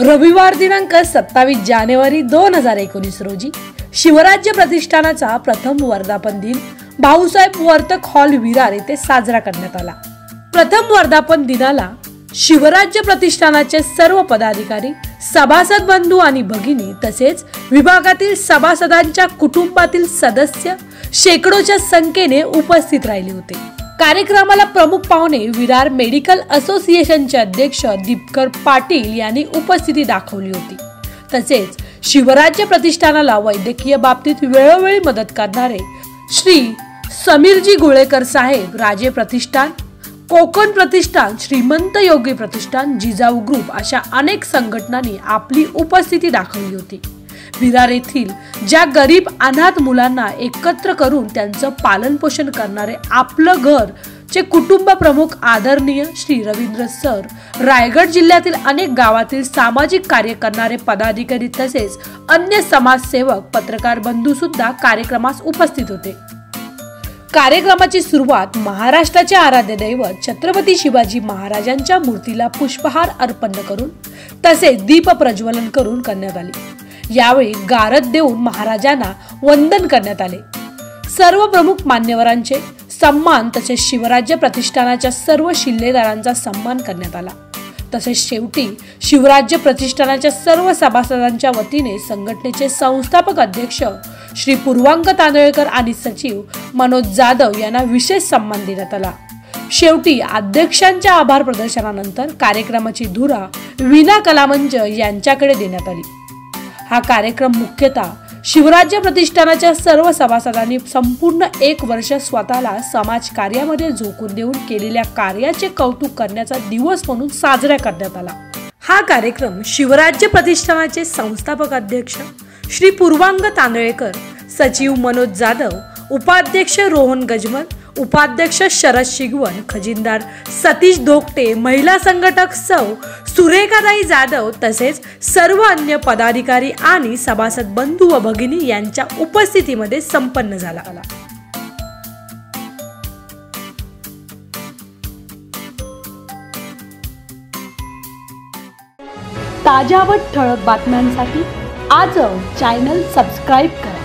रविवार दिनांक सत्तावीस जानेवारी दोन हजार एकोणीस रोजी शिवराज्य प्रतिष्ठानाचा प्रथम वर्धापन दिन भाऊसाहेब वर्तक हॉल विरार येथे साजरा करण्यात आला. प्रथम वर्धापन दिनाला शिवराज्य प्रतिष्ठानाचे सर्व पदाधिकारी सभासद बंधू आणि भगिनी तसेच विभागातील सभासदांच्या कुटुंबातील सदस्य शेकडोच्या संख्येने उपस्थित राहिले होते. कार्यक्रमाला प्रमुख पाहुणे विरार मेडिकल असोसिएशनचे अध्यक्ष दीपकर पाटील यांनी उपस्थिती दाखवली होती. तसेच शिवराज्य प्रतिष्ठानाला वैद्यकीय बाबतीत वेळोवेळी मदत करणारे श्री समीरजी गुळेकर साहेब राजे प्रतिष्ठान कोकण प्रतिष्ठान श्रीमंत योगी प्रतिष्ठान जिजाऊ ग्रुप अशा अनेक संघटनांनी आपली उपस्थिती दाखवली होती. विरार येथील ज्या गरीब अनाथ मुलांना एकत्र करून त्यांचं पालन पोषण करणारे आपलं घर चे कुटुंब प्रमुख आदरणीय श्री रवींद्र सर रायगड जिल्ह्यातील अनेक गावातील सामाजिक कार्य करणारे पदाधिकारी तसेच अन्य समाजसेवक पत्रकार बंधू सुद्धा कार्यक्रमास उपस्थित होते. कार्यक्रमाची सुरुवात महाराष्ट्राचे आराध्य दैवत छत्रपती शिवाजी महाराजांच्या मूर्तीला पुष्पहार अर्पण करून तसेच दीप प्रज्वलन करून करण्यात आले. यावेळी गारद देऊन महाराजांना वंदन करण्यात आले. सर्व प्रमुख मान्यवरांचे सन्मान तसेच शिवराज्य प्रतिष्ठानाच्या सर्व शिल्लेदारांचा सन्मान करण्यात आला. तसेच शेवटी शिवराज्य प्रतिष्ठानाच्या सर्व सभासदांच्या वतीने संघटनेचे संस्थापक अध्यक्ष श्री पूर्वांक तांदळकर आणि सचिव मनोज जाधव यांना विशेष सन्मान देण्यात आला. शेवटी अध्यक्षांच्या आभार प्रदर्शनानंतर कार्यक्रमाची धुरा विना कलामंच यांच्याकडे देण्यात आली. हा कार्यक्रम मुख्यतः शिवराज्य प्रतिष्ठानाच्या सर्व सभासदांनी संपूर्ण एक वर्ष स्वतःला समाज कार्यामध्ये झोकून देऊन केलेल्या कार्याचे कौतुक करण्याचा दिवस म्हणून साजरा करण्यात आला. हा कार्यक्रम शिवराज्य प्रतिष्ठानाचे संस्थापक अध्यक्ष श्री पूर्वांग तांदळेकर सचिव मनोज जाधव उपाध्यक्ष रोहन गजमल उपाध्यक्ष शरद शिगवण खजिनदार सतीश धोकटे महिला संघटक सौ सुरेखाताई जाधव तसेच सर्व अन्य पदाधिकारी आणि सभासद बंधू व भगिनी यांच्या उपस्थितीमध्ये संपन्न झाला. ताज्या व ठळक बातम्यांसाठी आज चॅनल सबस्क्राईब करा.